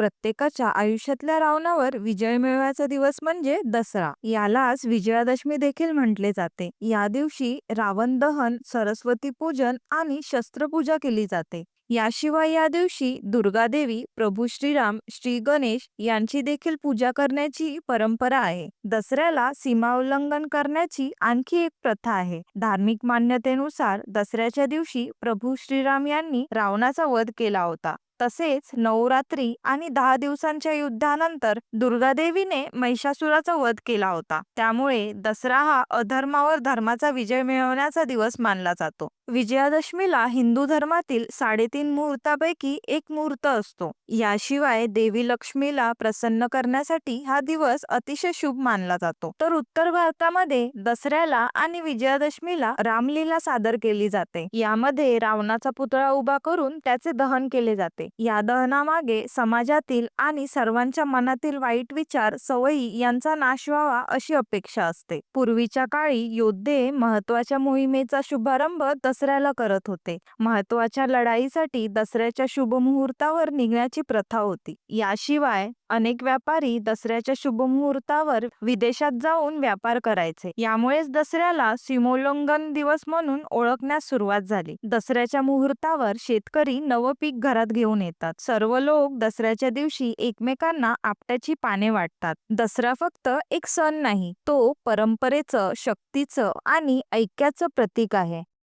प्रत्येकाच्या आयुष्यातल्या रावणावर विजय मिळवायचा दिवस म्हणजे दसरा. यालाच विजयादशमी देखील म्हटले जाते. या दिवशी रावण दहन सरस्वती पूजन आणि शस्त्रपूजा केली जाते. याशिवाय या दिवशी दुर्गादेवी प्रभू श्रीराम श्री गणेश यांची देखील पूजा करण्याची परंपरा आहे. दसऱ्याला सीमा उल्लंघन करण्याची आणखी एक प्रथा आहे. धार्मिक मान्यतेनुसार दसऱ्याच्या दिवशी प्रभू श्रीराम यांनी रावणाचा वध केला होता. तसेच नवरात्री आणि दहा दिवसांच्या युद्धानंतर दुर्गादेवीने महिषासुराचा वध केला होता. त्यामुळे दसरा हा अधर्मावर धर्माचा विजय मिळवण्याचा दिवस मानला जातो. विजयादशमीला हिंदू धर्मातील साडेतीन मुहूर्तापैकी एक मुहूर्त असतो. याशिवाय देवी लक्ष्मीला प्रसन्न करण्यासाठी हा दिवस अतिशय शुभ मानला जातो. तर उत्तर भारतामध्ये दसऱ्याला आणि विजयादशमीला रामलीला सादर केली जाते. यामध्ये रावणाचा पुतळा उभा करून त्याचे दहन केले जाते. या दहनामागे समाजातील आणि सर्वांच्या मनातील वाईट विचार सवयी यांचा नाश व्हावा अशी अपेक्षा असते. पूर्वीच्या काळी योद्धे महत्त्वाच्या मोहिमेचा शुभारंभ दसऱ्याला करत होते. महत्त्वाच्या लढाईसाठी दसऱ्याच्या शुभ मुहूर्तावर निघण्याची प्रथा होती. याशिवाय अनेक व्यापारी दसऱ्याच्या शुभ मुहूर्तावर विदेशात जाऊन व्यापार करायचे. यामुळेच दसऱ्याला सीमोल्लंघन दिवस म्हणून ओळखण्यास सुरुवात झाली. दसऱ्याच्या मुहूर्तावर शेतकरी नवं पीक घरात घेऊन येतात. सर्व लोक दसऱ्याच्या दिवशी एकमेकांना आपट्याची पाने वाटतात. दसरा फक्त एक सण नाही तो परंपरेचं शक्तीचं आणि ऐक्याचं प्रतीक आहे.